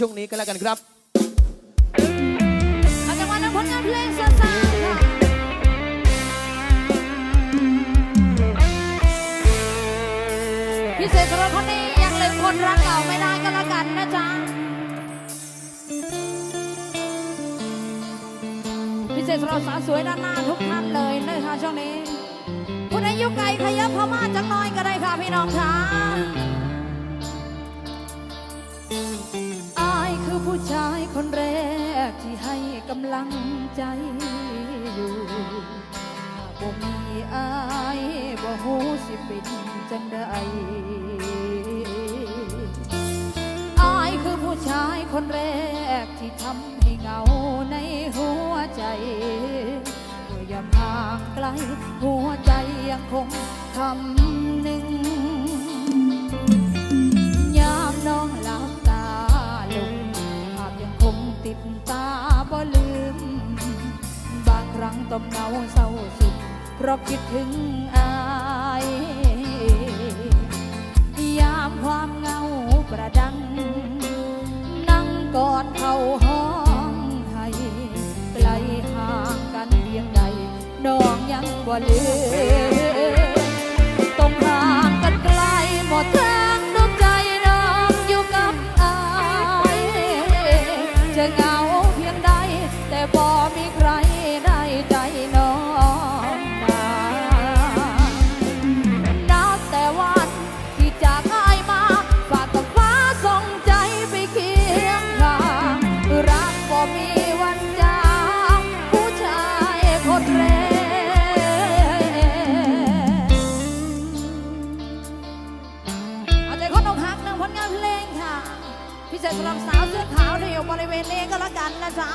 ช่วงนี้ก็แล้วกันครับเอาจังหวะนั้นผลงานเพลงซ่าๆค่ะ พิเศษสำหรับคนนี้ยังลืมคนรักเก่าไม่ได้ก็แล้วกันนะจ๊ะ พิเศษสำหรับสาวสวยด้านหน้าทุกท่านเลยนะคะช่วงนี้คุณอายุไกลขยับเข้ามาจังน้อยก็ได้ค่ะพี่น้องค่ะ ผู้ชายคนแรกที่ให้กำลังใจอยู่หากบ่มีอายบ่ฮู้สิเป็นจังใดอายคือผู้ชายคนแรกที่ทำให้เหงาในหัวใจเมื่อยามห่างไกลหัวใจยังคงคำหนึ่ง ต้องเงาเศร้าสุด เพราะคิดถึงอายยามความเงาประดัง นั่งกอดเขาห้องให้ไกลห่างกันเพียงใดน้องยังบ่ลืม อาใจคนอกหักนางผลงานเพลงค่ะ พิเศษสำหรับสาวเสื้อขาวที่อยู่บริเวณนี้ก็แล้วกันนะจ๊ะ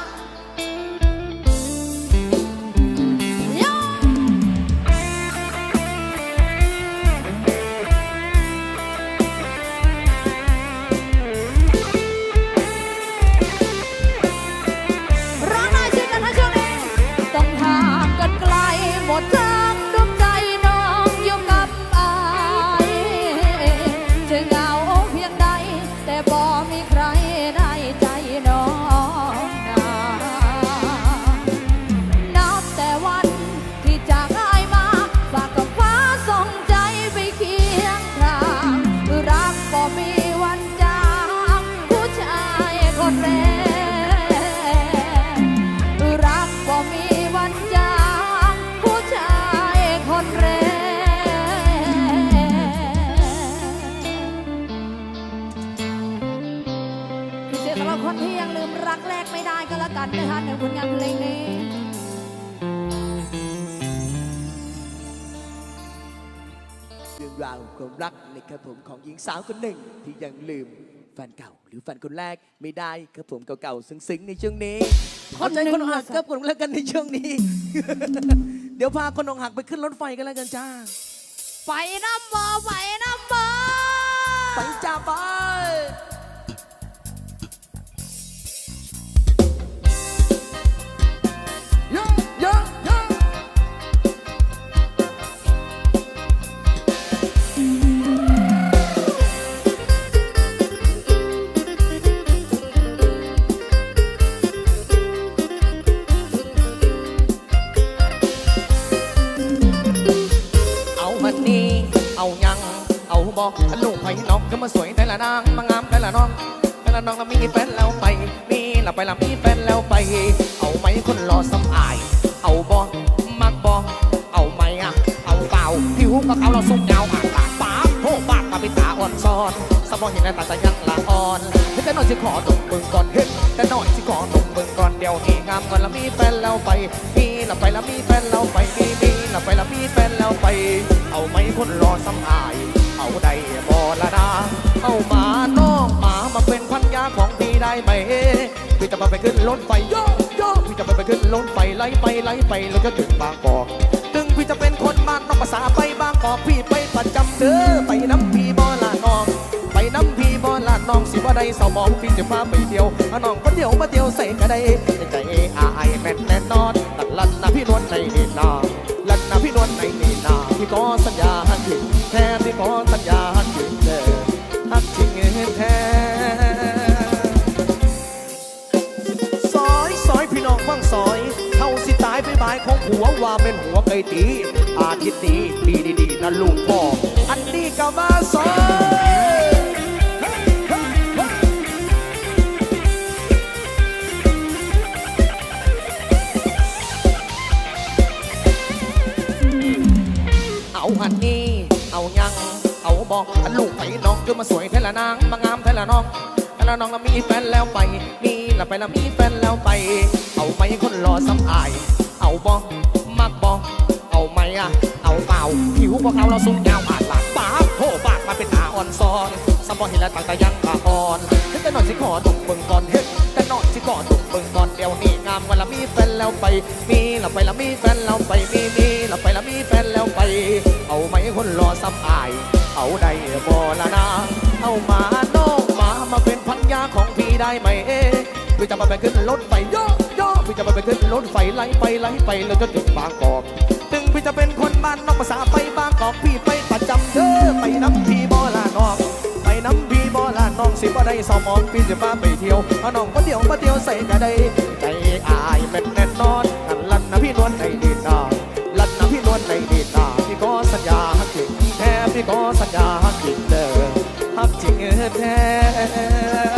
สำหรับคนที่ยังลืมรักแรกไม่ได้ก็แล้วกันนะคะในผลงานเพลงนี้เรื่องราวความรักนะครับผมของหญิงสาวคนหนึ่งที่ยังลืมแฟนเก่า หรือแฟนคนแรกไม่ได้ครับผมเก่าๆซึ้งๆในช่วงนี้คนหนึ่งเอาใจคนอกหักครับผมแล้วกันในช่วงนี้ เดี๋ยวพาคนอกหักไปขึ้นรถไฟกันแล้วกันจ้าไปน้ำบอไปน้ำบอไปจ้าไป ละไปละมีแฟนแล้วไป เอาไหมคนรอสำอาย เอาบอมักบอเอาไหมอะ เอาเปล่าผิวก็เขาเราสุ่มยาวอ่างปากปากโทษบาดมาเป็นตาอ่อนซ้อนสมองเห็นในตาจะยังละอ่อนเฮ้แต่หน่อยสิขอดมมึงก่อนเฮ้แต่หน่อยสิขอดมมึงก่อนเดี๋ยวนี้งามก่อนล้วมีแฟนแล้วไปมีละไปล้วมีแฟนแล้วไปมีมีละไปล้วมีแฟนแล้วไป เอาไหมคนรอสำอาย เอาได้บอละนะเอามาน้ ได้ไหมพี่จะมาไปขึ้นรถไฟโยโยพี่จะมาไปขึ้นรถไฟไล่ไปไล่ไปแล้วก็ถึงบางกอกถึงพี่จะเป็นคนบ้านนอกภาษาไปบางกอกพี่ไปประจำเด้อไปน้ำพี่บอละน้อง ไปน้ำพี่บอละน้องสิว่าได้สมองพี่จะพาไปเที่ยวอาน้องคนเดียวมาเที่ยวใส่ก็ไดใจอายแม่นแน่นอนลันลันนะพี่นวลในนี่นาลันนะพี่นวลในนี่นาพี่ขอสัญญาหันถึงแท้พี่ขอสัญญาหันถึงเด้อหักจริงแท้ ซอยเท่าสิตายไปบายของหัวว่าเป็นหัวไก่ตี อาทิตย์นี้ดีดีดีนะลุงพ่อ อันนี้ก็มาซอยเอาอันนี้ เอายัง เอาบอกอันลูกไปน้องคือมาสวยเทละนางมางามเทละน้อง แล้วน้องเรามีแฟนแล้วไปนี่ละไปแล้วมีแฟนแล้วไป เอาไหมคนรอสำอาย เอาบอมักบอเอาไหมอะเอาเปล่าผิวพวกเขาเราสูงยาวอาดหลากปากโหปากมาเป็นตาอ่อนซอนสมบอเห็นแล้วต่างแต่ยังตาอ่อนเฮ้ยแต่หน่อยสิขอดุเบิ่งก่อนเฮ้ยแต่หน่อยสิขอดุเบิ่งก่อนเดี๋ยวนี้งามกันละมีแฟนแล้วไป มีละไปแล้วมีแฟนแล้วไปมีมีละไปแล้วมีแฟนแล้วไป เอาไหมคนรอสำอาย เอาได้บอละนะเอามาน้อง มามาเป็นพันยาของพี่ได้ไหมเอ๊พี่จะมาไปขึ้นรถไฟย่อย่อพี่จะมาไปขึ้นรถไฟไล่ไปไล่ไปแล้วก็ถึงบางกอกถึงพี่จะเป็นคนบ้านนอกภาษาไปบางกอกพี่ไปประจำเด้อไปน้ำพี่บอลานองไปน้ำพี่บอลาน้องสิบ่ได้สอมองพี่จะพาไปเที่ยวเอาน้องมาเดียวมาเดียวใส่กระไดใจอายแม่นแน่นอนกันลันนะพี่นวลในดีนาลันนะพี่นวลในดีนาพี่ก็สัญญาฮักจริงแท้พี่ก็สัญญาฮักจริงเด้อ สิเงือแท้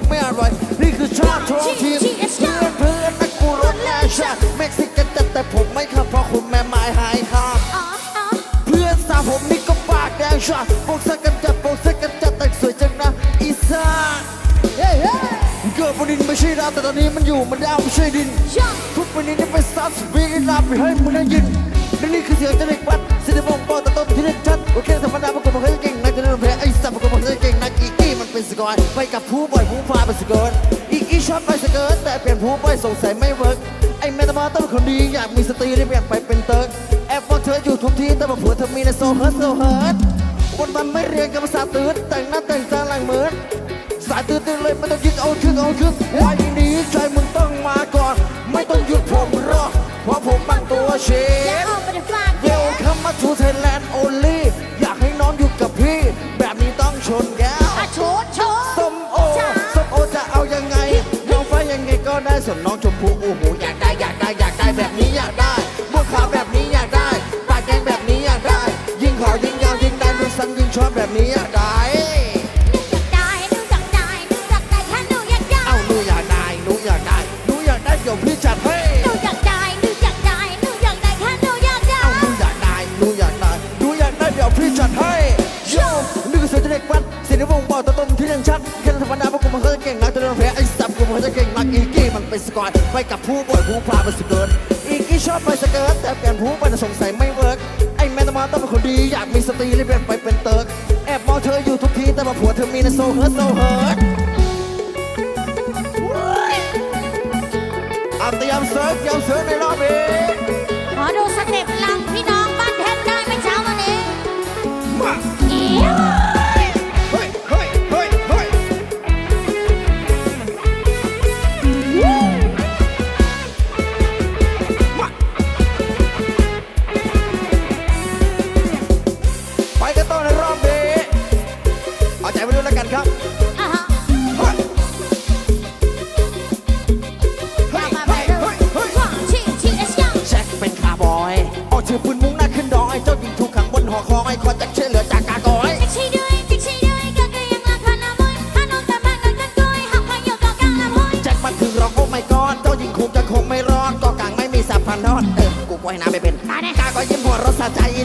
งไม่อร่อย นี่คือชาติทองทีมเพื่อนเพื่อนนักกูรถแล่ชาติเม็กซิกันจัดแต่ผมไม่ขับเพราะคุณแม่ไม้หายครับอ๋ออ๋อเพื่อนสาวผมนี่ก็ปากแดงชาโปกสักกันจัดโปกสักกันจัดแต่งสวยจังนะอีสานเฮ้ยเฮ้ยเกิดบนดินไม่ใช่ดาวแต่ตอนนี้มันอยู่มันดาวไม่ใช่ดินย่องทุกวันนี้นี่เป็นสาวสวีดรับไปให้มึงได้ยินและนี่คือเสียงจากเด็กวัดเนเป็นสกอร์ไปกับผู้บ่อยผู้พาไปสเกอร์ตอีกี้ชอบไปสเกอร์ตแต่เปลี่ยนผู้บ่อยสงสัยไม่เวิร์กไอ้แมตามาต้องคนดีอยากมีสตรีได้เปลี่ยนไปเป็นเติร์กแอบฟังเธออยู่ทุกที่แต่มาผัวเธอมีในโซเฮิร์ตโซเฮิร์ตวันวันไม่เรียนกับภาษาตื่นแต่งหน้าแต่งตาหลังเหมือนสายตื่นเต้นเลยไม่ต้องยึดเอาชึกเอาชึกวันนี้ใจมึงต้องมาก่อน ไม่ต้องหยุดผมรอเพราะผมตั้งตัวเชฟ มึงที่เรื่องชัดแค่ธรรมดาเพราะกูมันเคยเก่งนักแต่เราแพ้ไอ้สับกูมันเคยเก่งมากอีกี้มันไปสกอตไปกับผู้บ่อยผู้พาไปสเกิร์ตอีกี้ชอบไปสเกิร์ตแต่แกลี่นผู้ไปแต่สงสัยไม่เวิร์กไอ้แม่ตมาต้องเป็นคนดีอยากมีสตรีรีบเปลี่ยนไปเป็นเติร์กแอบมองเธออยู่ทุกทีแต่ว่าผัวเธอมีในโซเฮิร์ตโซเฮิร์ตอันตยามเซิร์ฟยามเซิร์ฟในรอบนี้ขอดูสเต็ปลังพี่น้อง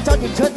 เจ้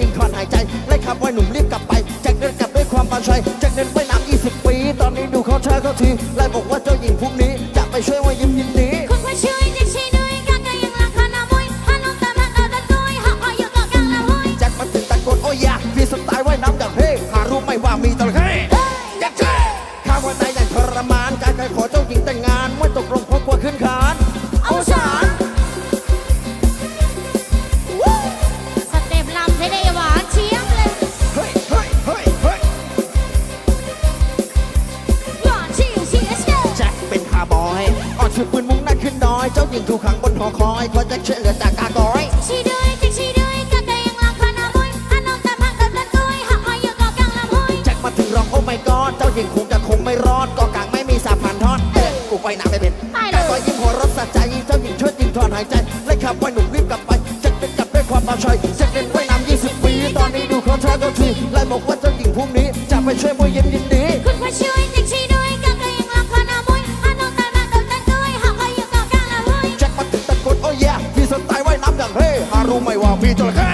ไม่รอดก็กางไม่มีสาพันทอด เอ๊กูไปหนาไม่เป็นไปแต่ก็ยิ้มหัวเรถสะใจเจ้าหญิงเชิดยิงถอนหายใจและขับไปหนุ่มรีบกลับไปฉันเป็นกลับด้วยความเมาชอยฉันเป็นไว่ำยี่สิบปี ตอนนี้ดูเขาทราก็ทีเลยบอกว่าเจ้าหญิงพรุ่งนี้ จะไปช่วยมวยเย็นยินดี คุณพระช่วยเด็กชี้ด้วยกางก็ยังลำคอหน้ามุ้ยอาโนท์ตามาโกิดตั้งด้วยหากใครอยู่ก็กดังละเลยแจ็คมาถึงตะโกนโอ้ยพี่สไตล์ว่ายน้ำอย่างเฮ่ฮารู้ไหมว่าพี่จระเข้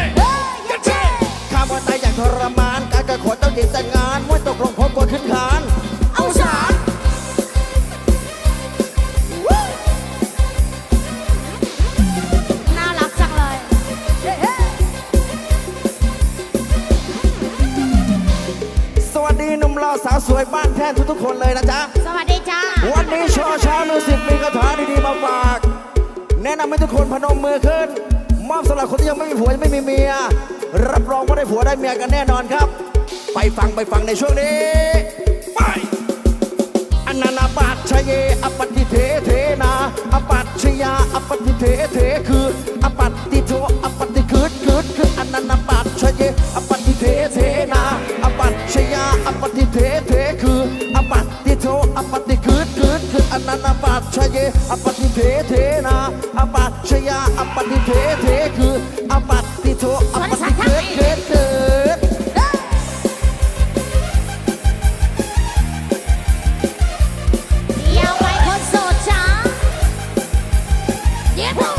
ข้าวันตายอย่างทรมาน การกระโขนจ้าหญิงแต่งงาน แทนทุกๆคนเลยนะจ๊ะ สวัสดีจ้าวันนี้ชอช้างมิวสิกมีคาถาดีๆมาฝาก แนะนำให้ทุกคนพนมมือขึ้น มอบสำหรับคนที่ยังไม่มีผัวยังไม่มีเมีย รับรองว่าได้ผัวได้เมียกันแน่นอนครับ ไปฟังไปฟังในช่วงนี้ ไปอันานาปัจชเยอปัติเทเทนาอปัจชยาอปัติเทเทคือ 别跑